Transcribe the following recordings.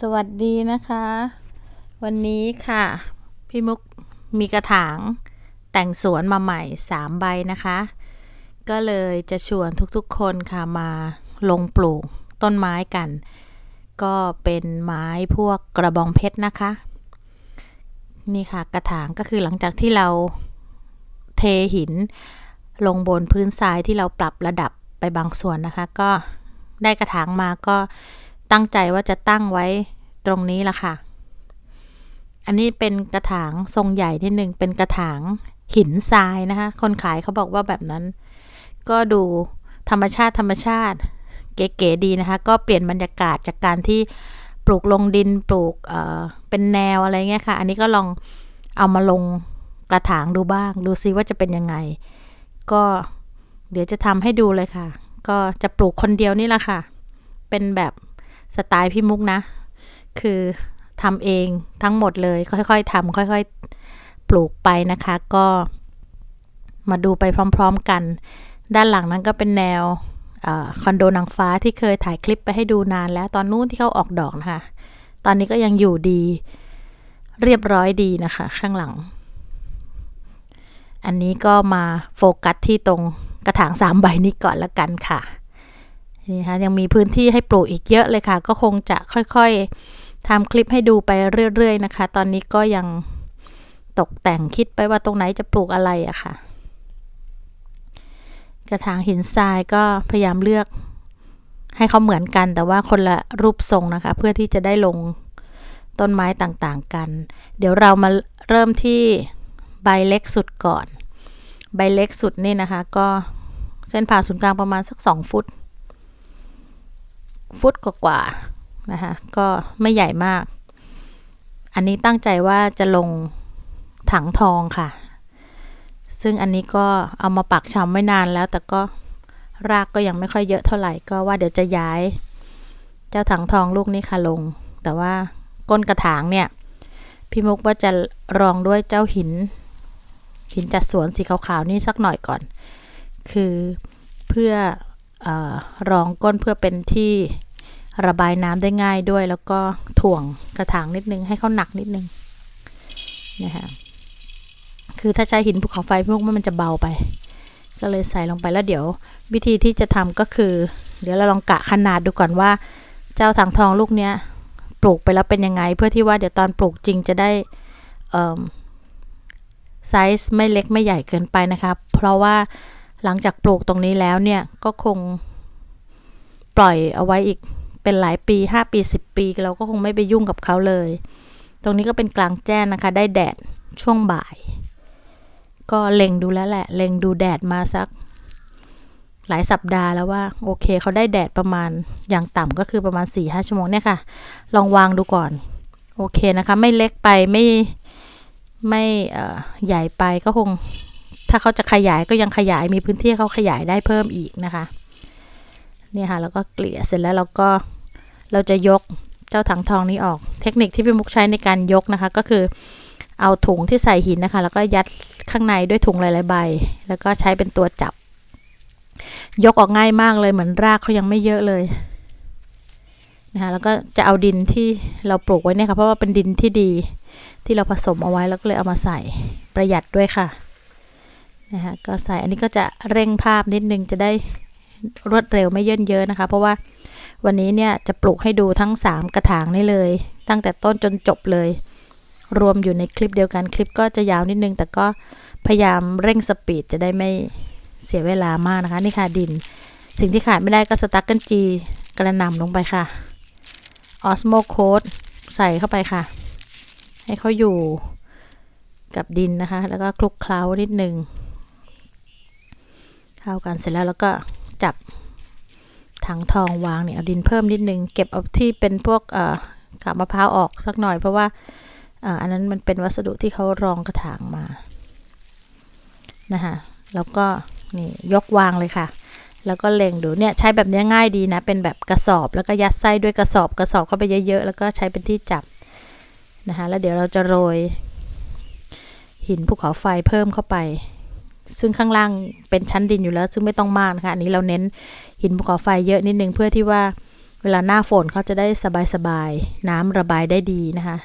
สวัสดีนะคะ วันนี้ค่ะ พี่มุกมีกระถางแต่งสวนมาใหม่ 3 ใบนะคะ ก็เลยจะชวนทุกๆคนค่ะมาลงปลูกต้นไม้กัน ก็เป็นไม้พวกกระบองเพชรนะคะ นี่ค่ะกระถางก็คือหลังจากที่เราเทหินลงบนพื้นทรายที่เราปรับระดับไปบางส่วนนะคะ ก็ได้กระถางมาก็ ตั้งใจว่าจะตั้งไว้ตรงนี้ละค่ะ อันนี้เป็นกระถางทรงใหญ่นิดนึง เป็นกระถางหินทรายนะคะ คนขายเขาบอกว่าแบบนั้น ก็ดูธรรมชาติธรรมชาติเก๋ๆดีนะคะ ก็เปลี่ยนบรรยากาศจากการที่ปลูกลงดินปลูกเอ่อเป็นแนวอะไรเงี้ยค่ะ อันนี้ก็ลองเอามาลงกระถางดูบ้าง ดูซิว่าจะเป็นยังไง ก็เดี๋ยวจะทำให้ดูเลยค่ะ ก็จะปลูกคนเดียวนี่แหละค่ะ เป็นแบบ สไตล์พี่มุกนะ คือทำเองทั้งหมดเลย ค่อยๆทำค่อย ๆ ปลูกไปนะคะ ก็มาดูไปพร้อม ๆกัน ด้านหลังนั้นก็เป็นแนวออคอนโดนางฟ้าที่เคยถ่ายคลิปไปให้ดูนานแล้วตอนนู้นที่เขาออกดอกนะคะ ตอนนี้ก็ยังอยู่ดี เรียบร้อยดีนะคะ ข้างหลัง อันนี้ก็มาโฟกัสที่ตรงกระถางสามใบนี้ก่อนละกันค่ะ นี่ค่ะยังมีพื้นที่ให้ปลูกอีกเยอะเลยค่ะ ก็คงจะค่อยๆทำคลิปให้ดูไปเรื่อยๆนะคะ ตอนนี้ก็ยังตกแต่งคิดไปว่าตรงไหนจะปลูกอะไรอะค่ะ กระถางหินทรายก็พยายามเลือกให้เขาเหมือนกัน แต่ว่าคนละรูปทรงนะคะ เพื่อที่จะได้ลงต้นไม้ต่างๆกัน เดี๋ยวเรามาเริ่มที่ใบเล็กสุดก่อน ใบเล็กสุดนี่นะคะ ก็เส้นผ่าศูนย์กลางประมาณสัก 2 ฟุต ฟุตกว่าๆนะคะก็ไม่ใหญ่มาก อันนี้ตั้งใจว่าจะลงถังทองค่ะ ซึ่งอันนี้ก็เอามาปักชำไว้นานแล้ว แต่ก็รากก็ยังไม่ค่อยเยอะเท่าไหร่ก็ว่าเดี๋ยวจะย้าย เจ้าถังทองลูกนี้ค่ะลง แต่ว่าก้นกระถางเนี่ยพี่มุกว่าจะรองด้วยเจ้าหิน หินจัดสวนสีขาวๆนี่สักหน่อยก่อน คือเพื่อออรองก้นเพื่อเป็นที่ ระบายน้ำได้ง่ายด้วย แล้วก็ถ่วงกระถางนิดนึง ให้เขาหนักนิดนึงนะคะคือถ้าใช้หินภูเขาไฟพวกมันจะเบาไป ก็เลยใส่ลงไปแล้วเดี๋ยว วิธีที่จะทำก็คือ เดี๋ยวเราลองกะขนาดดูก่อนว่า เจ้าถังทองลูกเนี้ยปลูกไปแล้วเป็นยังไง เพื่อที่ว่าเดี๋ยวตอนปลูกจริงจะได้ไซส์ไม่เล็กไม่ใหญ่เกินไปนะคะเพราะว่าหลังจากปลูกตรงนี้แล้วเนี่ยก็คงปล่อยเอาไว้อีก เป็นหลายปี 5 ปี 10 ปี เราก็คงไม่ไปยุ่งกับเขาเลย ตรงนี้ก็เป็นกลางแจ้งนะคะ ได้แดดช่วงบ่าย ก็เล็งดูแล้วแหละ เล็งดูแดดมาสัก หลายสัปดาห์แล้วว่า โอเคเขาได้แดดประมาณอย่างต่ำก็คือประมาณ 4-5 ชั่วโมงเนี่ยค่ะ ลองวางดูก่อน โอเคนะคะ ไม่เล็กไปไม่ไม่ใหญ่ไปก็คง ถ้าเขาจะขยายก็ยังขยายมีพื้นที่เขาขยายได้เพิ่มอีกนะคะ เนี่ยค่ะ แล้วก็เกลี่ยเสร็จแล้วเราก็ เราจะยกเจ้าถังทองนี้ออก เทคนิคที่พี่มุกใช้ในการยกนะคะ ก็คือเอาถุงที่ใส่หินนะคะ แล้วก็ยัดข้างในด้วยถุงหลายๆใบ แล้วก็ใช้เป็นตัวจับ ยกออกง่ายมากเลยเหมือนรากเขายังไม่เยอะเลยนะคะแล้วก็จะเอาดินที่เราปลูกไว้เนี่ยค่ะเพราะว่าเป็นดินที่ดีที่เราผสมเอาไว้แล้วก็เลยเอามาใส่ประหยัดด้วยค่ะนะคะก็ใส่อันนี้ก็จะเร่งภาพนิดนึงจะได้รวดเร็วไม่เยินเยอะนะคะ เพราะว่า วันนี้เนี่ยจะปลูกให้ดูทั้ง 3 กระถางนี่เลย ตั้งแต่ต้นจนจบเลย รวมอยู่ในคลิปเดียวกันคลิปก็จะยาวนิดนึง แต่ก็พยายามเร่งสปีดจะได้ไม่เสียเวลามากนะคะ นี่ค่ะดิน สิ่งที่ขาดไม่ได้ก็สตั๊กเกิลจีกระนำลงไปค่ะออสโมโคดใส่เข้าไปค่ะ ให้เขาอยู่กับดินนะคะ แล้วก็คลุกเคล้านิดนึงเข้ากันเสร็จแล้วแล้วก็จับ ถังทองวางเนี่ยเอาดินเพิ่มนิดนึง เก็บเอาที่เป็นพวกกาบมะพร้าวออกสักหน่อยเพราะว่าอันนั้นมันเป็นวัสดุที่เขารองกระถางมานะคะแล้วก็นี่ยกวางเลยค่ะ แล้วก็เล็งดูเนี่ยใช้แบบนี้ง่ายดีนะ เป็นแบบกระสอบแล้วก็ยัดไส้ด้วยกระสอบกระสอบเข้าไปเยอะๆ แล้วก็ใช้เป็นที่จับนะคะแล้วเดี๋ยวเราจะโรยหินภูเขาไฟเพิ่มเข้าไป ซึ่งข้างล่างเป็นชั้นดินอยู่แล้ว ซึ่งไม่ต้องมากนะคะ อันนี้เราเน้นหินภูเขาไฟเยอะนิดนึงเพื่อที่ว่าเวลาหน้าฝนเขาจะได้สบายๆน้ำระบายได้ดีนะคะ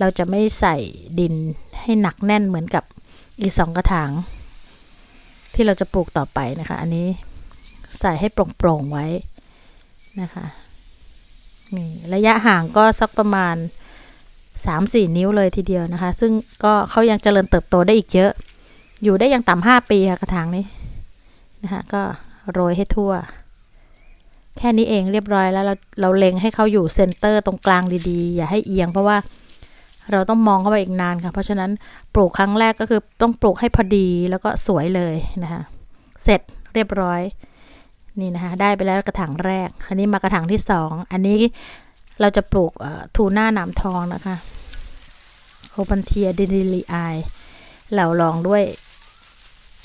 เราจะไม่ใส่ดินให้หนักแน่นเหมือนกับอีกสองกระถางที่เราจะปลูกต่อไปนะคะ อันนี้ใส่ให้โปร่งๆไว้นะคะนี่ระยะห่างก็สักประมาณ 3-4 นิ้วเลยทีเดียวนะคะ ซึ่งก็เขายังเจริญเติบโตได้อีกเยอะ อยู่ได้อย่างต่ำห้าปีค่ะกระถางนี้นะคะก็โรยให้ทั่ว แค่นี้เองเรียบร้อยแล้วเราเราเล็งให้เขาอยู่เซนเตอร์ตรงกลางดีๆ อย่าให้เอียงเพราะว่าเราต้องมองเข้าไปอีกนานค่ะ เพราะฉะนั้นปลูกครั้งแรกก็คือต้องปลูกให้พอดีแล้วก็สวยเลยนะคะเสร็จเรียบร้อยนี่นะคะได้ไปแล้วกระถางแรก อันนี้มากระถางที่สองอันนี้เราจะปลูกทูน่าหนามทองนะคะโอปันเทียดิลิลีไอเราลองด้วย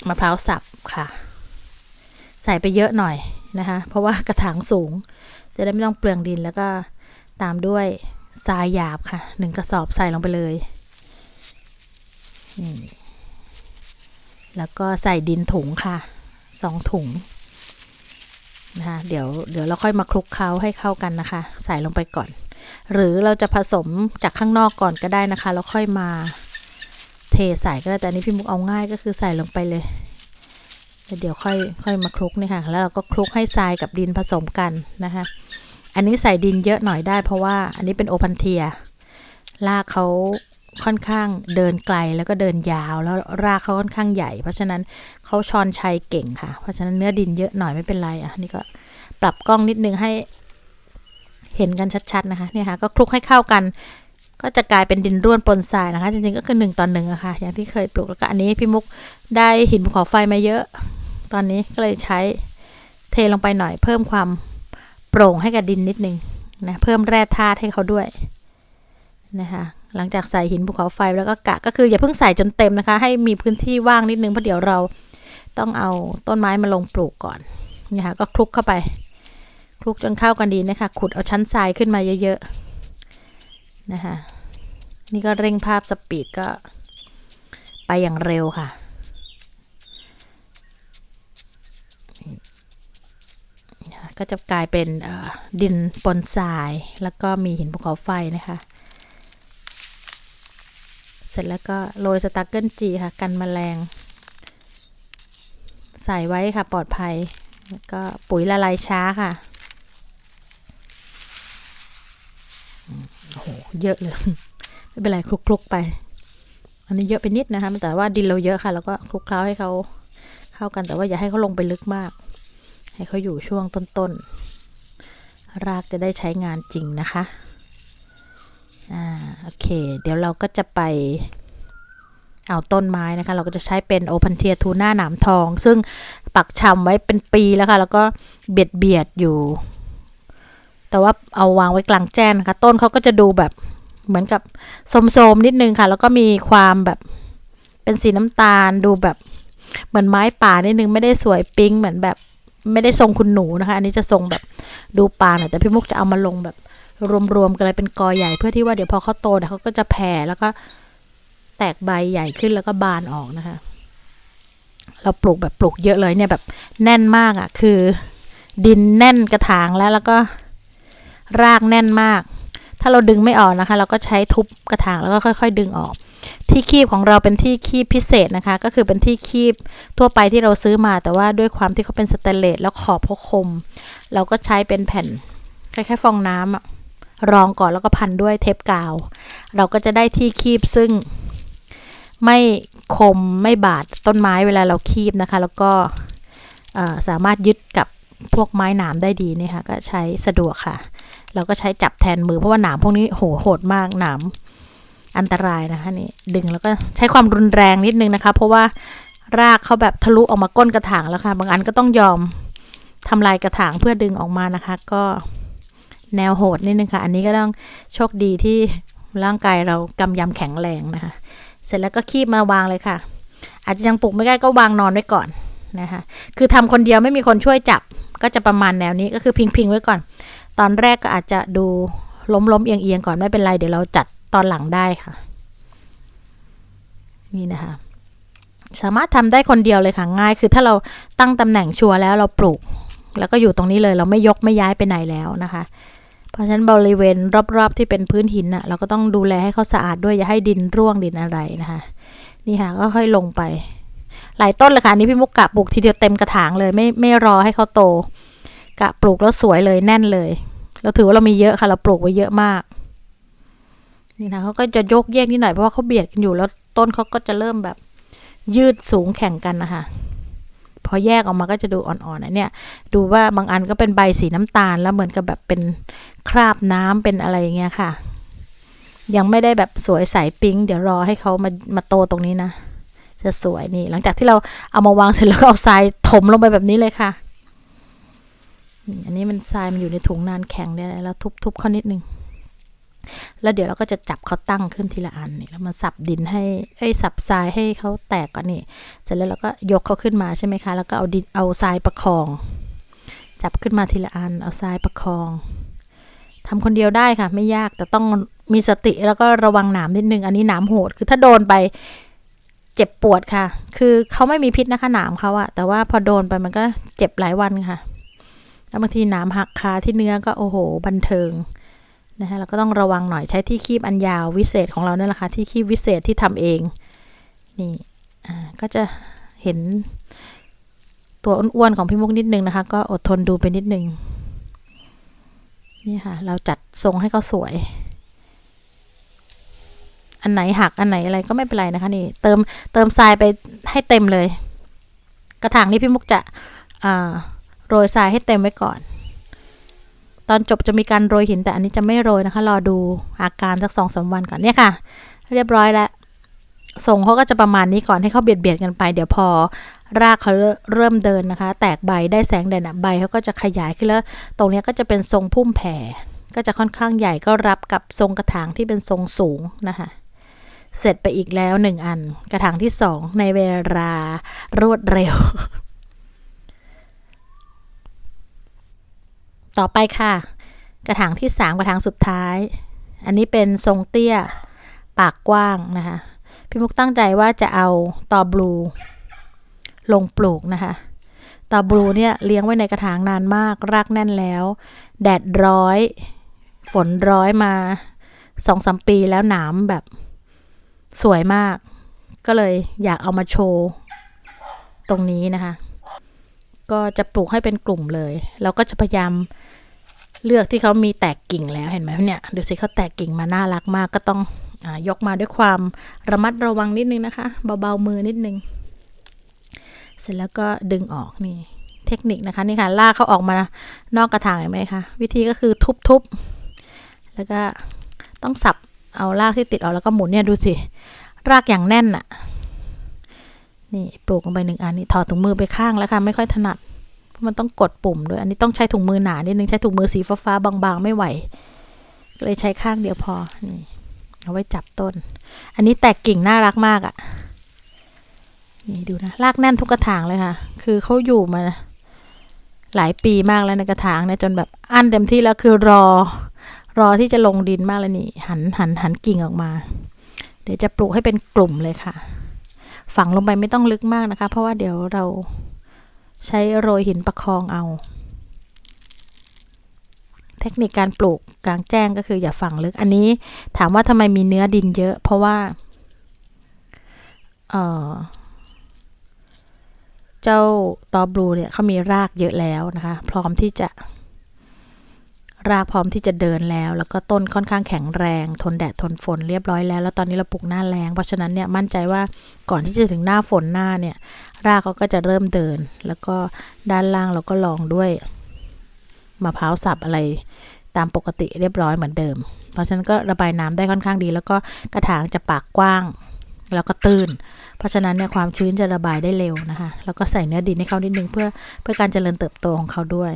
มะพร้าวสับค่ะ ใส่ไปเยอะหน่อยนะคะ เพราะว่ากระถางสูง จะได้ไม่ต้องเปลืองดินแล้วก็ตามด้วยทรายหยาบค่ะหนึ่งกระสอบใส่ลงไปเลยนี่แล้วก็ใส่ดินถุงค่ะสองถุงนะคะเดี๋ยวเดี๋ยวเราค่อยมาคลุกเคล้าให้เข้ากันนะคะ ใส่ลงไปก่อน หรือเราจะผสมจากข้างนอกก่อนก็ได้นะคะ แล้วค่อยมา เทใส่ก็ได้แต่อันนี้พี่มุกเอาง่ายก็คือใส่ลงไปเลยเดี๋ยวค่อยค่อยมาคลุกนี่ค่ะ แล้วเราก็คลุกให้ทรายกับดินผสมกันนะคะ อันนี้ใส่ดินเยอะหน่อยได้ เพราะว่าอันนี้เป็นโอพันเทียรากเขาค่อนข้างเดินไกลแล้วก็เดินยาวแล้วรากเขาค่อนข้างใหญ่ เพราะฉะนั้นเขาชอนชัยเก่งค่ะ เพราะฉะนั้นเนื้อดินเยอะหน่อยไม่เป็นไรอะนี่ก็ปรับกล้องนิดนึงให้เห็นกันชัดๆนะคะเนี่ยค่ะก็คลุกให้เข้ากัน ก็จะกลายเป็นดินร่วนปนทรายนะคะ จริงๆก็คือหนึ่งต่อหนึ่งอะค่ะ อย่างที่เคยปลูกแล้วก็อันนี้พี่มุกได้หินภูเขาไฟมาเยอะ ตอนนี้ก็เลยใช้เทลงไปหน่อย เพิ่มความโปร่งให้กับดินนิดนึงนะเพิ่มแร่ธาตุให้เขาด้วยนะคะหลังจากใส่หินภูเขาไฟแล้วก็กะก็คืออย่าเพิ่งใส่จนเต็มนะคะ ให้มีพื้นที่ว่างนิดนึงเพราะเดี๋ยวเราต้องเอาต้นไม้มาลงปลูกก่อนนี่ค่ะก็คลุกเข้าไป คลุกจนเข้ากันดีนะคะขุดเอาชั้นทรายขึ้นมาเยอะๆ นะคะนี่ก็เร่งภาพสปีดก็ไปอย่างเร็วค่ะ ก็จะกลายเป็นดินปนทราย แล้วก็มีหินภูเขาไฟนะคะ เสร็จแล้วก็โรยสตักเกิลจีค่ะ กันแมลง ใส่ไว้ค่ะปลอดภัย แล้วก็ปุ๋ยละลายช้าค่ะ เยอะเลย ไม่เป็นไรคลุกๆไป อันนี้เยอะไปนิดนะคะ แต่ว่าดินเราเยอะค่ะ แล้วก็คลุกเคล้าให้เขาเข้ากัน แต่ว่าอย่าให้เขาลงไปลึกมาก ให้เขาอยู่ช่วงต้นๆ รากจะได้ใช้งานจริงนะคะ อ่า โอเค เดี๋ยวเราก็จะไปเอาต้นไม้นะคะ เราก็จะใช้เป็นโอพันเทียทูน่าหนามทอง ซึ่งปักชำไว้เป็นปีแล้วค่ะ แล้วก็เบียดเบียดอยู่ แต่ว่าเอาวางไว้กลางแจ้งนะคะ ต้นเขาก็จะดูแบบเหมือนกับโสมๆนิดนึงค่ะ แล้วก็มีความแบบเป็นสีน้ำตาลดูแบบเหมือนไม้ป่านิดนึงไม่ได้สวยปิ๊งเหมือนแบบไม่ได้ทรงคุณหนูนะคะ อันนี้จะทรงแบบดูป่าหน่อยแต่พี่มุกจะเอามาลงแบบรวมๆกันเลยเป็นกอใหญ่เพื่อที่ว่าเดี๋ยวพอเขาโตเขาก็จะแผ่แล้วก็แตกใบใหญ่ขึ้นแล้วก็บานออกนะคะ เราปลูกแบบปลูกเยอะเลยเนี่ยแบบแน่นมากอะ่ะ คือ ดินแน่นกระถางแล้วแล้วก็ รากแน่นมาก ถ้าเราดึงไม่ออกนะคะ เราก็ใช้ทุบกระถางแล้วก็ค่อย ๆ ดึงออก ที่คีบของเราเป็นที่คีบพิเศษนะคะ ก็คือเป็นที่คีบทั่วไปที่เราซื้อมา แต่ว่าด้วยความที่เขาเป็นสแตนเลสแล้วขอบเขาคม เราก็ใช้เป็นแผ่นคล้ายๆฟองน้ำอะรองก่อนแล้วก็พันด้วยเทปกาว เราก็จะได้ที่คีบซึ่งไม่คมไม่บาดต้นไม้เวลาเราคีบนะคะ แล้วก็สามารถยึดกับพวกไม้หนามได้ดีนี่ค่ะก็ใช้สะดวกค่ะ เราก็ใช้จับแทนมือเพราะว่าหนามพวกนี้โหโหดมากหนามอันตรายนะคะนี่ดึงแล้วก็ใช้ความรุนแรงนิดนึงนะคะ เพราะว่ารากเขาแบบทะลุออกมาก้นกระถางแล้วค่ะ บางอันก็ต้องยอมทำลายกระถางเพื่อดึงออกมานะคะ ก็แนวโหดนิดนึงค่ะ อันนี้ก็ต้องโชคดีที่ร่างกายเรากำยำแข็งแรงนะคะ เสร็จแล้วก็คีบมาวางเลยค่ะ อาจจะยังปลุกไม่ได้ก็วางนอนไว้ก่อนนะคะ คือทำคนเดียวไม่มีคนช่วยจับก็จะประมาณแนวนี้ก็คือพิงๆไว้ก่อน ตอนแรกก็อาจจะดูล้มๆเอียงๆก่อนไม่เป็นไร เดี๋ยวเราจัดตอนหลังได้ค่ะ นี่นะคะ สามารถทำได้คนเดียวเลยค่ะง่าย คือถ้าเราตั้งตำแหน่งชัวร์แล้วเราปลูก แล้วก็อยู่ตรงนี้เลยเราไม่ยกไม่ย้ายไปไหนแล้วนะคะ เพราะฉะนั้นบริเวณรอบๆที่เป็นพื้นหินน่ะ เราก็ต้องดูแลให้เขาสะอาดด้วยอย่าให้ดินร่วงดินอะไรนะคะ นี่ค่ะก็ค่อยลงไป หลายต้นเลยค่ะอันนี้พี่มุกกะปลูกทีเดียวเต็มกระถางเลยไม่ไม่รอให้เขาโตกะปลูกแล้วสวยเลยแน่นเลย เราถือว่าเรามีเยอะค่ะ เราปลูกไว้เยอะมาก นี่นะเขาก็จะยกแยกนิดหน่อยเพราะว่าเขาเบียดกันอยู่แล้วต้นเขาก็จะเริ่มแบบยืดสูงแข่งกันนะคะพอแยกออกมาก็จะดูอ่อนๆนะเนี่ย ดูว่าบางอันก็เป็นใบสีน้ำตาล แล้วเหมือนกับแบบเป็นคราบน้ำเป็นอะไรอย่างเงี้ยค่ะ ยังไม่ได้แบบสวยใสปิ๊งเดี๋ยวรอให้เขามามาโตตรงนี้นะ จะสวยนี่ หลังจากที่เราเอามาวางเสร็จแล้วก็เอาทรายถมลงไปแบบนี้เลยค่ะ อันนี้มันทรายมันอยู่ในถุงนานแข็งเนี่ยแล้วทุบๆเขานิดนึง แล้วเดี๋ยวเราก็จะจับเขาตั้งขึ้นทีละอันนี่แล้วมาสับดินให้เอ้ยสับทรายให้เขาแตกก่อนนี่ เสร็จแล้วเราก็ยกเขาขึ้นมาใช่ไหมคะ แล้วก็เอาดินเอาทรายประคอง จับขึ้นมาทีละอัน เอาทรายประคองทำคนเดียวได้ค่ะ ไม่ยากแต่ต้องมีสติแล้วก็ระวังหนามนิดนึง อันนี้หนามโหด คือถ้าโดนไปเจ็บปวดค่ะ คือเขาไม่มีพิษนะคะหนามเขาอะแต่ว่าพอโดนไปมันก็เจ็บหลายวันค่ะ แล้วบางทีหนามหักคาที่เนื้อก็โอ้โห บันเทิงนะคะเราก็ต้องระวังหน่อยใช้ที่คีบอันยาววิเศษของเราเนี่ยแหละค่ะที่คีบวิเศษที่ทำเองนี่อ่าก็จะเห็นตัวอ้วนๆของพี่มุกนิดนึงนะคะ ก็อดทนดูไปนิดนึงนี่ค่ะ เราจัดทรงให้เขาสวย อันไหนหักอันไหนอะไรก็ไม่เป็นไรนะคะนี่ เติมเติมทรายไปให้เต็มเลย กระถางนี้พี่มุกจะอ่า โรยทรายให้เต็มไว้ก่อน ตอนจบจะมีการโรยหินแต่อันนี้จะไม่โรยนะคะ รอดูอาการสักสองสามวันก่อนเนี่ยค่ะ เรียบร้อยแล้วทรงเขาก็จะประมาณนี้ก่อนให้เขาเบียดเบียดกันไป เดี๋ยวพอรากเขาเริ่มเดินนะคะ แตกใบได้แสงแดดอะใบเขาก็จะขยายขึ้นแล้ว ตรงนี้ก็จะเป็นทรงพุ่มแผ่ก็จะค่อนข้างใหญ่ก็รับกับทรงกระถางที่เป็นทรงสูงนะคะเสร็จไปอีกแล้วหนึ่งอัน กระถางที่สองในเวลารวดเร็ว ต่อไปค่ะ กระถางที่สามกระถางสุดท้าย อันนี้เป็นทรงเตี้ย ปากกว้างนะคะ พี่มุกตั้งใจว่าจะเอาตอบลู ลงปลูกนะคะตอบลูเนี่ยเลี้ยงไว้ในกระถางนานมาก รากแน่นแล้ว แดดร้อย ฝนร้อยมาสองสามปีแล้วหนามแบบสวยมาก ก็เลยอยากเอามาโชว์ตรงนี้นะคะ ก็จะปลูกให้เป็นกลุ่มเลย แล้วก็จะพยายาม เลือกที่เขามีแตกกิ่งแล้วเห็นไหมเนี่ยดูสิเขาแตกกิ่งมาน่ารักมากก็ต้องอยกมาด้วยความระมัดระวังนิดนึงนะคะ เบาๆมือนิดนึง เสร็จแล้วก็ดึงออกนี่เทคนิคนะคะนี่ค่ะลากเขาออกมานอกกระถางเห็นไหมคะวิธีก็คือทุบๆแล้วก็ต้องสับเอารากที่ติดออกแล้วก็หมุนเนี่ยดูสิรากอย่างแน่นอะนี่ปลูกลงไปหนึ่งอันนี่ถอดถุงมือไปข้างแล้วค่ะ ไม่ค่อยถนัด มันต้องกดปุ่มด้วย อันนี้ต้องใช้ถุงมือหนานิดนึง ใช้ถุงมือสีฟ้าๆบางๆ ไม่ไหว ก็เลยใช้ข้างเดียวพอ นี่เอาไว้จับต้น อันนี้แตกกิ่งน่ารักมากอะ่ะ นี่ดูนะ รากแน่นทุกกระถางเลยค่ะ คือเขาอยู่มาหลายปีมากแล้วในกระถางเนี่ยจนแบบอั้นเต็มที่แล้วคือรอ รอที่จะลงดินมากเลยนี่ หันหันหันกิ่งออกมา เดี๋ยวจะปลูกให้เป็นกลุ่มเลยค่ะ ฝังลงไปไม่ต้องลึกมากนะคะ เพราะว่าเดี๋ยวเรา ใช้โรยหินประคองเอา เทคนิคการปลูกกลางแจ้งก็คืออย่าฝังลึก อันนี้ถามว่าทำไมมีเนื้อดินเยอะ เพราะว่าเออเจ้าตอบลูเนี่ยเขามีรากเยอะแล้วนะคะ พร้อมที่จะรากพร้อมที่จะเดินแล้ว แล้วก็ต้นค่อนข้างแข็งแรง ทนแดดทนฝนเรียบร้อยแล้ว แล้วตอนนี้เราปลูกหน้าแรงเพราะฉะนั้นเนี่ยมั่นใจว่าก่อนที่จะถึงหน้าฝนหน้าเนี่ย รากเขาก็จะเริ่มเดิน แล้วก็ด้านล่างเราก็ลองด้วยมะพร้าวสับอะไรตามปกติเรียบร้อยเหมือนเดิม เพราะฉะนั้นก็ระบายน้ำได้ค่อนข้างดี แล้วก็กระถางจะปากกว้าง แล้วก็ตื้น เพราะฉะนั้นเนี่ยความชื้นจะระบายได้เร็วนะคะ แล้วก็ใส่เนื้อดินให้เขานิดนึงเพื่อเพื่อการเจริญเติบโตของเขาด้วย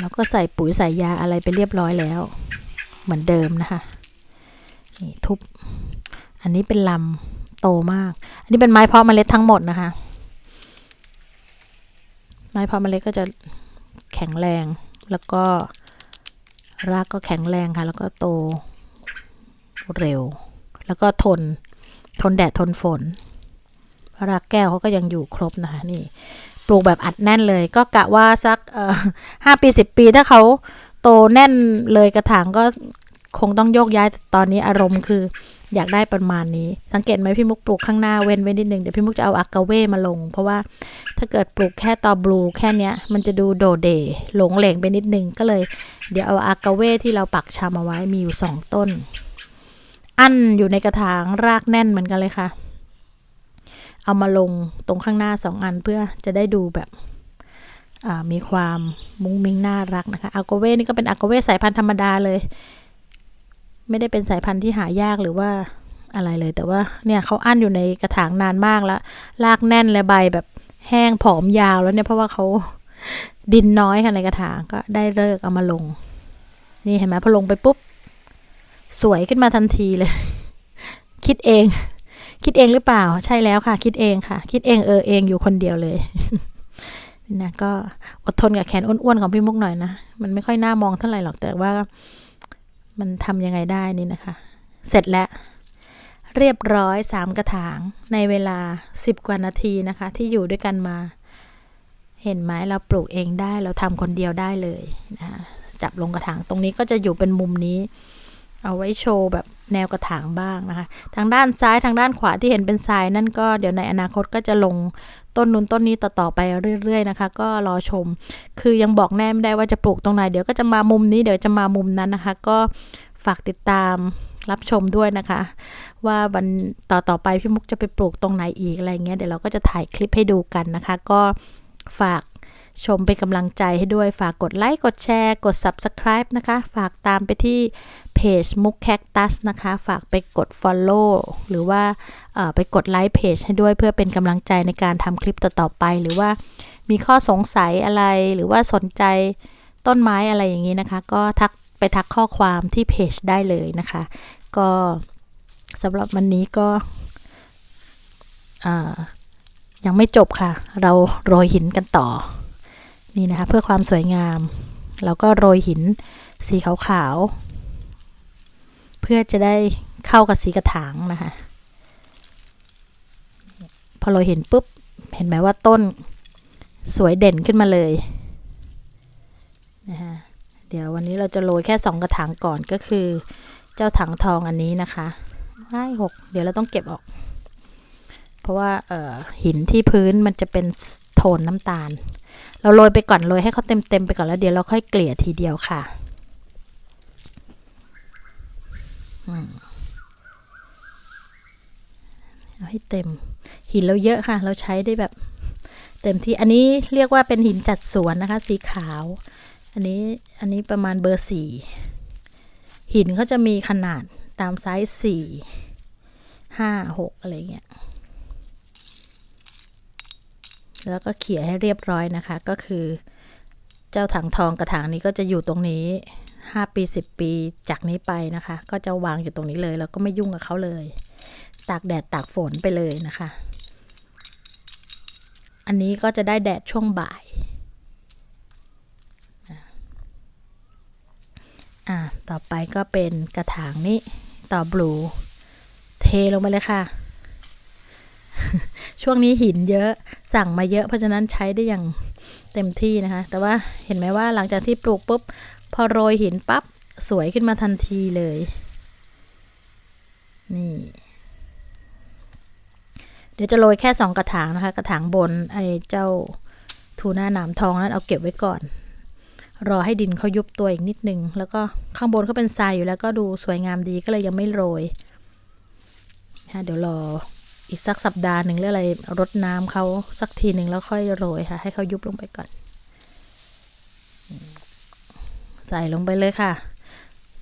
แล้วก็ใส่ปุ๋ยใส่ยาอะไรไปเรียบร้อยแล้ว เหมือนเดิมนะคะ นี่ทุบ อันนี้เป็นลำ โตมาก อันนี้เป็นไม้เพาะเมล็ดทั้งหมดนะคะ ไม้เพาะเมล็ดก็จะแข็งแรง แล้วก็รากก็แข็งแรงค่ะ แล้วก็โตเร็ว แล้วก็ทน ทนแดดทนฝน รากแก้วเขาก็ยังอยู่ครบนะคะนี่ ปลูกแบบอัดแน่นเลย ก็กะว่าสักห้าปีสิบปีถ้าเขาโตแน่นเลยกระถางก็คงต้องโยกย้ายตอนนี้อารมณ์คือ อยากได้ประมาณนี้ สังเกตไหมพี่มุกปลูกข้างหน้าเว้นไว้นิดนึง เดี๋ยวพี่มุกจะเอาอากาเว่มาลง เพราะว่าถ้าเกิดปลูกแค่ตอบลูแค่เนี้ย มันจะดูโดเดหลงเหลงไปนิดนึง ก็เลย เดี๋ยวเอาอากาเว่ที่เราปักชำเอาไว้มีอยู่สองต้น อันอยู่ในกระถางรากแน่นเหมือนกันเลยค่ะ เอามาลงตรงข้างหน้าสองอันเพื่อจะได้ดูแบบมีความมุ้งมิ้งน่ารักนะคะอากาเว่นี่ก็เป็นอากาเว่สายพันธุ์ธรรมดาเลย ไม่ได้เป็นสายพันธุ์ที่หายากหรือว่าอะไรเลย แต่ว่าเนี่ยเขาอั้นอยู่ในกระถางนานมากแล้วรากแน่นและใบแบบแห้งผอมยาวแล้วเนี่ยเพราะว่าเขาดินน้อยค่ะในกระถางก็ได้เลิกเอามาลง นี่เห็นไหมพอลงไปปุ๊บ สวยขึ้นมาทันทีเลย คิดเอง คิดเองหรือเปล่า ใช่แล้วค่ะ คิดเองค่ะ คิดเองเออเองอยู่คนเดียวเลยนี่นะก็อดทนกับแขนอ้วนๆของพี่มุกหน่อยนะ มันไม่ค่อยน่ามองเท่าไหร่หรอกแต่ว่า มันทำยังไงได้นี่นะคะ เสร็จแล้ว เรียบร้อยสามกระถางในเวลาสิบกว่านาทีนะคะ ที่อยู่ด้วยกันมา เห็นไหมเราปลูกเองได้เราทำคนเดียวได้เลยนะคะจับลงกระถางตรงนี้ก็จะอยู่เป็นมุมนี้ เอาไว้โชว์แบบแนวกระถางบ้างนะคะ ทางด้านซ้ายทางด้านขวาที่เห็นเป็นทรายนั่นก็เดี๋ยวในอนาคตก็จะลง ต้นนู้นต้นนี้ต่อๆไปเรื่อย ๆ นะคะ ก็รอชม คือยังบอกแน่ไม่ได้ว่าจะปลูกตรงไหน เดี๋ยวก็จะมามุมนี้เดี๋ยวจะมามุมนั้นนะคะ ก็ฝากติดตามรับชมด้วยนะคะ ว่าวันต่อๆไปพี่มุกจะไปปลูกตรงไหนอีกอะไรเงี้ยเดี๋ยวเราก็จะถ่ายคลิปให้ดูกันนะคะ ก็ฝากชมเป็นกำลังใจให้ด้วย ฝากกดไลค์ กดแชร์ กด subscribe นะคะ ฝากตามไปที่ เพจมุกแคคตัสนะคะ ฝากไปกด follow หรือว่าไปกดไลค์เพจให้ด้วยเพื่อเป็นกำลังใจในการทำคลิปต่อๆไป หรือว่ามีข้อสงสัยอะไรหรือว่าสนใจต้นไม้อะไรอย่างนี้นะคะ ก็ทักไปทักข้อความที่เพจได้เลยนะคะ ก็สำหรับวันนี้ก็ยังไม่จบค่ะ เราโรยหินกันต่อ นี่นะคะ เพื่อความสวยงาม เราก็โรยหินสีขาวๆ พื่อจะได้เข้ากับสีกระถางนะคะ พอเราเห็นปุ๊บ เห็นไหมว่าต้นสวยเด่นขึ้นมาเลยนะคะเดี๋ยววันนี้เราจะโรยแค่สองกระถางก่อนก็คือ เจ้าถังทองอันนี้นะคะไม่หกเดี๋ยวเราต้องเก็บออก เพราะว่าเอ่อหินที่พื้นมันจะเป็นโทนน้ำตาล เราโรยไปก่อนโรยให้เขาเต็มเต็มๆไปก่อนแล้วเดี๋ยวเราค่อยเกลี่ยทีเดียวค่ะอืม เอาให้เต็ม หินเราเยอะค่ะ เราใช้ได้แบบ เต็มที่ อันนี้เรียกว่าเป็นหินจัดสวนนะคะ สีขาว อันนี้อันนี้ประมาณเบอร์สี่หินเขาจะมีขนาดตามไซส์สี่ห้าหกอะไรเงี้ยแล้วก็เขี่ยให้เรียบร้อยนะคะ ก็คือ เจ้าถังทองกระถางนี้ก็จะอยู่ตรงนี้ ห้าปีสิบปีจากนี้ไปนะคะ ก็จะวางอยู่ตรงนี้เลยแล้วก็ไม่ยุ่งกับเขาเลย ตากแดดตากฝนไปเลยนะคะ อันนี้ก็จะได้แดดช่วงบ่ายอ่าต่อไปก็เป็นกระถางนี้ต่อบลูเทลงไปเลยค่ะ ช่วงนี้หินเยอะสั่งมาเยอะเพราะฉะนั้นใช้ได้อย่างเต็มที่นะคะ แต่ว่าเห็นไหมว่าหลังจากที่ปลูกปุ๊บ พอโรยหินปั๊บสวยขึ้นมาทันทีเลย นี่ เดี๋ยวจะโรยแค่สองกระถางนะคะ กระถางบนไอ้เจ้าทูน่าหนามทองนั้นเอาเก็บไว้ก่อน รอให้ดินเขายุบตัวอีกนิดนึง แล้วก็ข้างบนเขาเป็นทรายอยู่แล้วก็ดูสวยงามดีก็เลยยังไม่โรยนะเดี๋ยวรออีกสักสัปดาห์หนึ่งหรืออะไรรดน้ำเขาสักทีหนึ่งแล้วค่อยโรยค่ะ ให้เขายุบลงไปก่อน ใส่ลงไปเลยค่ะ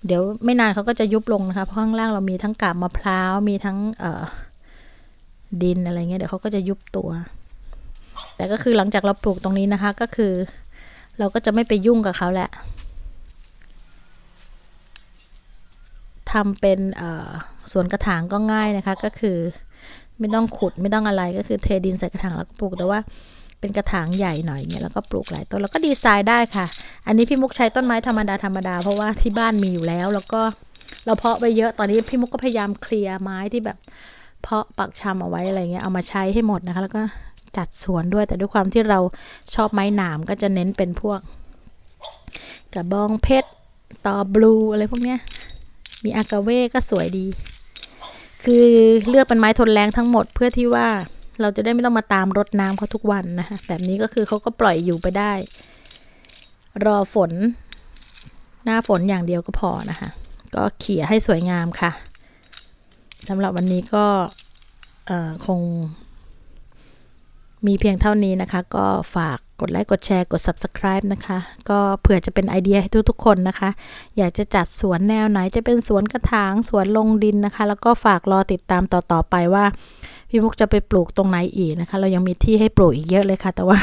เดี๋ยวไม่นานเขาก็จะยุบลงนะคะเพราะข้างล่างเรามีทั้งกาบมะพร้าวมีทั้งเอ่อดินอะไรเงี้ยเดี๋ยวเขาก็จะยุบตัว แต่ก็คือหลังจากเราปลูกตรงนี้นะคะ ก็คือ เราก็จะไม่ไปยุ่งกับเขาแหละทำเป็นสวนกระถางก็ง่ายนะคะ ก็คือ ไม่ต้องขุดไม่ต้องอะไรก็คือเทดินใส่กระถางแล้วก็ปลูกแต่ว่า เป็นกระถางใหญ่หน่อยเนี่ยแล้วก็ปลูกหลายต้นแล้วก็ดีไซน์ได้ค่ะ อันนี้พี่มุกใช้ต้นไม้ธรรมดาธรรมดาเพราะว่าที่บ้านมีอยู่แล้ว แล้วก็เราเพาะไปเยอะตอนนี้พี่มุกก็พยายามเคลียร์ไม้ที่แบบ เพาะปักชำเอาไว้อะไรเงี้ยเอามาใช้ให้หมดนะคะ แล้วก็จัดสวนด้วยแต่ด้วยความที่เราชอบไม้หนามก็จะเน้นเป็นพวก กระบองเพชรตอบลูอะไรพวกเนี้ยมีอากาเว่ก็สวยดี คือเลือกเป็นไม้ทนแรงทั้งหมดเพื่อที่ว่า เราจะได้ไม่ต้องมาตามรดน้ำเขาทุกวันนะคะแบบนี้ก็คือเขาก็ปล่อยอยู่ไปได้ รอฝน หน้าฝนอย่างเดียวก็พอนะคะ ก็เขี่ยให้สวยงามค่ะสำหรับวันนี้ก็คงมีเพียงเท่านี้นะคะ ก็ฝากกดไลค์กดแชร์กด subscribe นะคะ ก็เผื่อจะเป็นไอเดียให้ทุกๆคนนะคะ อยากจะจัดสวนแนวไหนจะเป็นสวนกระถางสวนลงดินนะคะ แล้วก็ฝากรอติดตามต่อๆไปว่า พี่มุกจะไปปลูกตรงไหนอีกนะคะ เรายังมีที่ให้ปลูกอีกเยอะเลยค่ะ แต่ว่า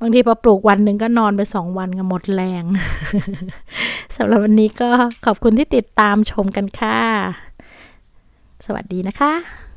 บางทีพอปลูกวันหนึ่งก็นอนไปสองวันก็หมดแรงสำหรับวันนี้ก็ขอบคุณที่ติดตามชมกันค่ะ สวัสดีนะคะ